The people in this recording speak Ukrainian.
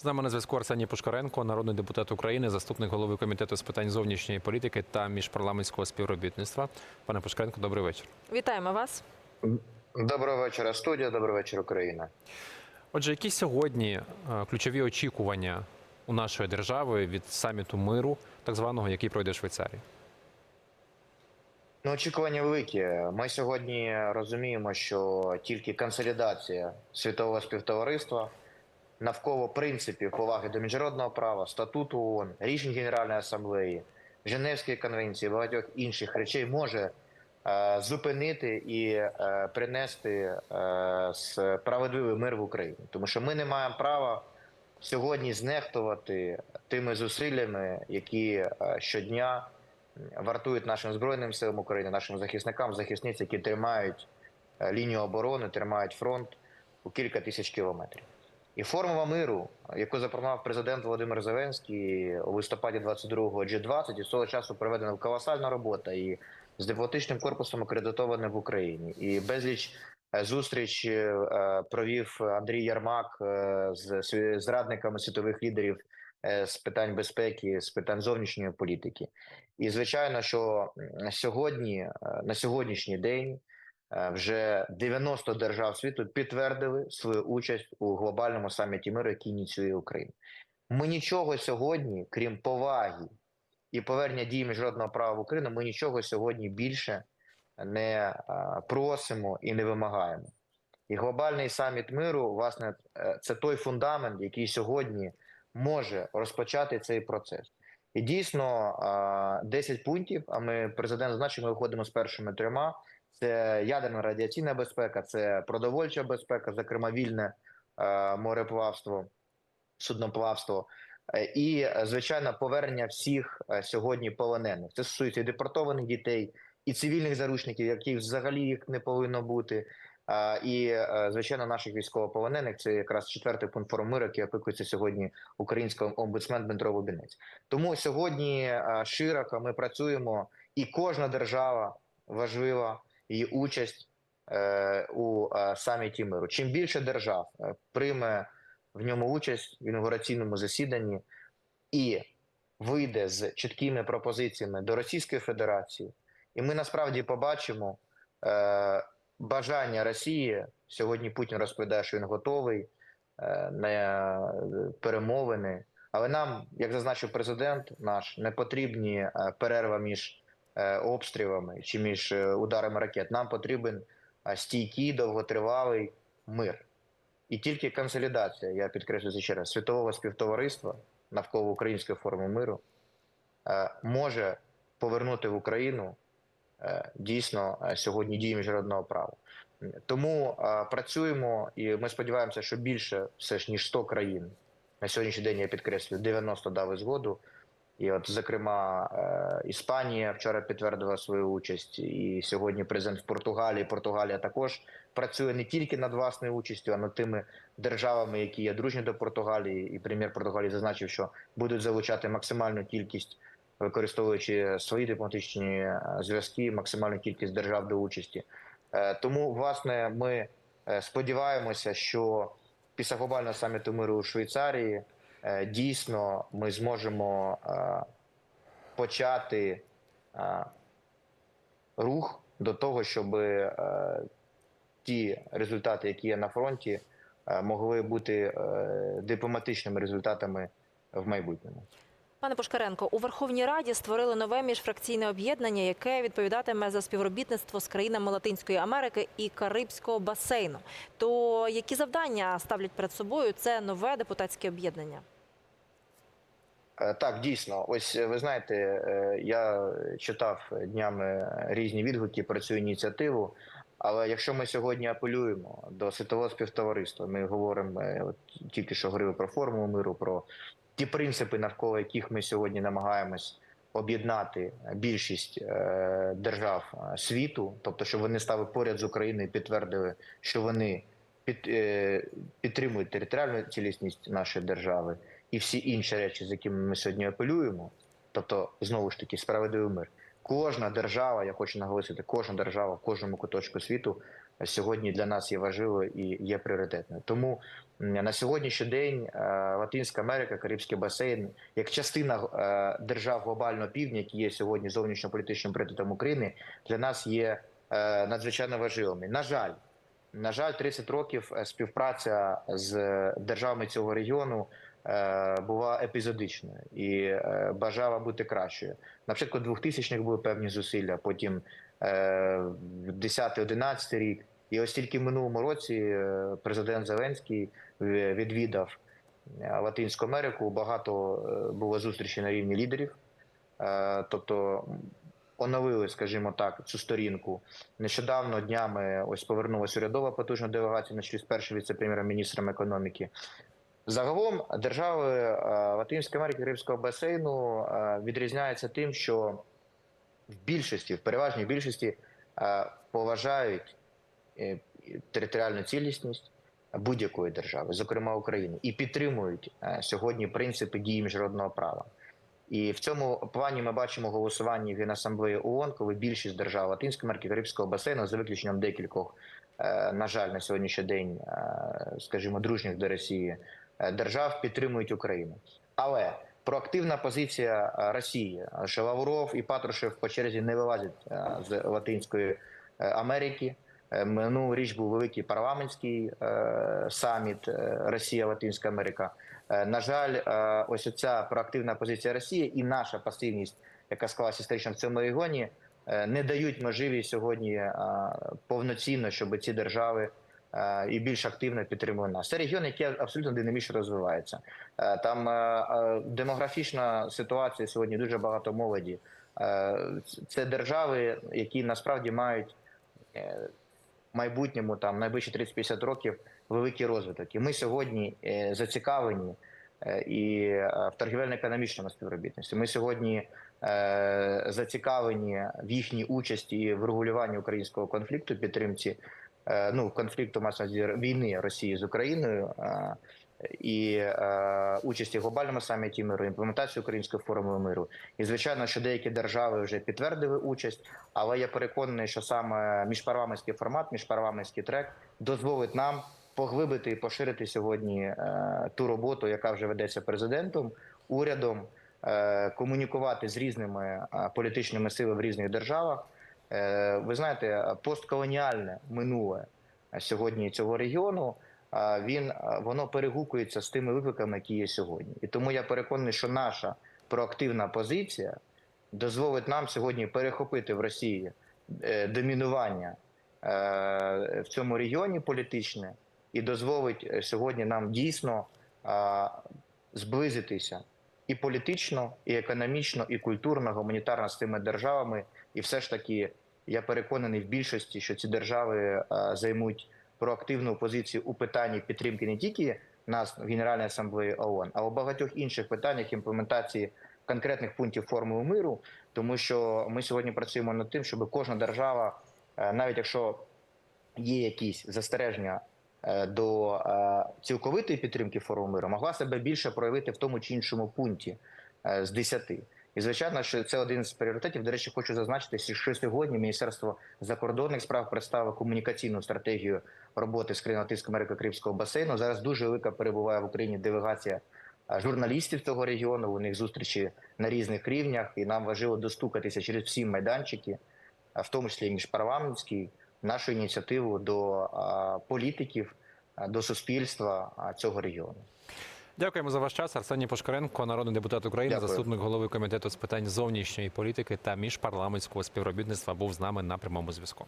З нами на зв'язку Арсеній Пушкаренко, народний депутат України, заступник голови комітету з питань зовнішньої політики та міжпарламентського співробітництва. Пане Пушкаренко, добрий вечір. Вітаємо вас. Доброго вечора, студія. Добрий вечір, Україна. Отже, які сьогодні е, ключові очікування у нашої держави від саміту миру, так званого, який пройде в Швейцарії? Ну, очікування великі. Ми сьогодні розуміємо, що тільки консолідація світового співтовариства навколо принципів поваги до міжнародного права, статуту ООН, рішень Генеральної асамблеї, Женевської конвенції, багатьох інших речей може е, зупинити і е, принести е, справедливий мир в Україні, тому що ми не маємо права сьогодні знехтувати тими зусиллями, які щодня вартують нашим збройним силам України, нашим захисникам, захисниць, які тримають лінію оборони, тримають фронт у кілька тисяч кілометрів. І формула миру, яку запропонував президент Володимир Зеленський у листопаді 22-го G20, і з того часу проведена колосальна робота і з дипломатичним корпусом акредитоване в Україні. І безліч е, зустріч е, провів Андрій Ярмак е, з зрадниками світових лідерів е, з питань безпеки, з питань зовнішньої політики. І звичайно, що сьогодні, е, на сьогоднішній день, е, вже 90 держав світу підтвердили свою участь у глобальному саміті миру, який ініціює Україна. Ми нічого сьогодні, крім поваги і повернення дій міжнародного права в Україну, ми нічого сьогодні більше не е, просимо і не вимагаємо. І глобальний саміт миру, власне, е, це той фундамент, який сьогодні може розпочати цей процес. І дійсно а, 10 пунктів. А ми президент зазначив, ми виходимо з першими трьома: це ядерна радіаційна безпека, це продовольча безпека, зокрема вільне е, мореплавство, судноплавство. е, І е, звичайно, повернення всіх сьогодні полонених. Це стосується і депортованих дітей, і цивільних заручників, яких взагалі їх не повинно бути. І звичайно, наших військовополонених це якраз четвертий пункт форуму миру, який опікується сьогодні український омбудсмен Дмитро Лубінець. Тому сьогодні широко ми працюємо, і кожна держава важлива її участь е, у е, саміті миру. Чим більше держав е, прийме в ньому участь в інаугураційному засіданні і вийде з чіткими пропозиціями до Російської Федерації, і ми насправді побачимо. Бажання Росії сьогодні Путін розповідає, що він готовий на перемовини. Але нам, як зазначив президент, наш не потрібні перерва між обстрілами чи між е, ударами ракет. Нам потрібен е, стійкий, довготривалий мир. І тільки консолідація, я підкреслюю це ще раз, світового співтовариства навколо української форми миру е, може повернути в Україну е, дійсно е, сьогодні дії міжнародного права. Тому е, працюємо, і ми сподіваємося, що більше все ж ніж 100 країн на сьогоднішній день я підкреслюю 90 дали згоду. І, от, зокрема, е, Іспанія вчора підтвердила свою участь, і сьогодні президент в Португалії. Португалія також працює не тільки над власною участю, а над тими державами, які є дружні до Португалії. І прем'єр Португалії зазначив, що будуть залучати максимальну кількість використовуючи свої дипломатичні е, зв'язки, максимальну кількість держав до участі. Е, Тому, власне, ми сподіваємося, що після глобального саміту миру у Швейцарії дійсно ми зможемо е, почати е, рух до того, щоб е, ті результати, які є на фронті, е, могли бути е, дипломатичними результатами в майбутньому. Пане Пушкаренко, у Верховній Раді створили нове міжфракційне об'єднання, яке відповідатиме за співробітництво з країнами Латинської Америки і Карибського басейну. То які завдання ставлять перед собою це нове депутатське об'єднання? Е, Так, дійсно, ось е, ви знаєте, е, я читав днями різні відгуки про цю ініціативу. Але якщо ми сьогодні апелюємо до світового співтовариства, ми говоримо от тільки що говорили про формулу миру, про ті принципи, навколо яких ми сьогодні намагаємось об'єднати більшість е, держав е, світу, тобто, щоб вони стали поряд з Україною і підтвердили, що вони під, е, підтримують територіальну цілісність нашої держави і всі інші речі, з якими ми сьогодні апелюємо, тобто знову ж таки справедливий мир. Кожна держава, я хочу наголосити, кожна держава в кожному куточку світу сьогодні для нас є важливою і є пріоритетною. Тому На сьогоднішній день е, Латинська Америка, Карибський басейн, як частина е, держав глобального півдня, які є сьогодні зовнішньополітичним пріоритетом України, для нас є е, надзвичайно важливими. На жаль, на жаль, 30 років співпраця з державами цього регіону була епізодичною і е, бажала бути кращою. На початку 2000-х були певні зусилля, потім е, 10-11 рік. І ось тільки в минулому році е, президент Зеленський е, відвідав е, Латинську Америку. Багато е, було зустрічей на рівні лідерів. Е, Тобто оновили, скажімо так, цю сторінку. Нещодавно днями ось повернулася урядова потужна делегація на чолі з першим віце-прем'єром-міністром економіки. Загалом держави е, Латинської Америки Карибського басейну е, відрізняються тим, що в більшості, в переважній більшості е, поважають територіальну цілісність будь-якої держави, зокрема України, і підтримують сьогодні принципи дії міжнародного права. І в цьому плані ми бачимо голосування в Генасамблеї ООН, коли більшість держав Латинської Америки, Карибського басейну, за виключенням декількох, на жаль, на сьогоднішній день, скажімо, дружніх до Росії держав підтримують Україну. Але проактивна позиція е, Росії, що Лавров і Патрушев по черзі не вилазять е, з Латинської е, Америки. Е, Минулу річ був великий парламентський е, саміт е, Росія Латинська Америка. Е, На жаль, е, ось ця проактивна позиція Росії і наша пасивність, яка склалася історично в цьому регіоні, е, не дають можливість сьогодні е, повноцінно, щоб ці держави е, і більш активно підтримували нас. Це регіон, який абсолютно динамічно розвивається. Е, Там е, е, демографічна ситуація сьогодні дуже багато молоді. Е, Це держави, які насправді мають е, в майбутньому там найближчі 30-50 років великий розвиток. І ми сьогодні е, зацікавлені е, і е, в торгівельно-економічному співробітництві. Ми сьогодні е, зацікавлені в їхній участі в регулюванні українського конфлікту, підтримці е, ну конфлікту масової війни Росії з Україною. е, І е, участі в глобальному саміті миру, імплементацію української формули миру, і звичайно, що деякі держави вже підтвердили участь, але я переконаний, що саме міжпарламентський формат, міжпарламентський трек дозволить нам поглибити і поширити сьогодні е, ту роботу, яка вже ведеться президентом, урядом, е, комунікувати з різними е, політичними силами в різних державах. Е, ви знаєте, постколоніальне минуле е, сьогодні цього регіону. е, Він е, воно перегукується з тими викликами, які є сьогодні, і тому я переконаний, що наша проактивна позиція дозволить нам сьогодні перехопити в Росії е, домінування е, в цьому регіоні політичне і дозволить е, сьогодні нам дійсно е, зблизитися і політично, і економічно, і культурно, гуманітарно з цими державами. І все ж таки я переконаний в більшості, що ці держави е, займуть проактивну позицію у питанні підтримки не тільки нас в Генеральній асамблеї ООН, а у багатьох інших питаннях імплементації конкретних пунктів формули миру, тому що ми сьогодні працюємо над тим, щоб кожна держава, е, навіть якщо є якісь застереження до е, цілковитої підтримки формули миру, могла себе більше проявити в тому чи іншому пункті е, з 10. І звичайно, що це один з пріоритетів. До речі, хочу зазначити, що сьогодні Міністерство закордонних справ представило комунікаційну стратегію роботи з країн Латинської Америки Карибського басейну. Зараз дуже велика перебуває в Україні делегація е, журналістів цього регіону. У них зустрічі на різних рівнях, і нам важливо достукатися через всі майданчики, в тому числі і міжпарламентський, нашу ініціативу до політиків, до суспільства цього регіону. Дякуємо за ваш час. Арсеній Пошкаренко, народний депутат України, Дякую. заступник голови комітету з питань зовнішньої політики та міжпарламентського співробітництва, був з нами на прямому зв'язку.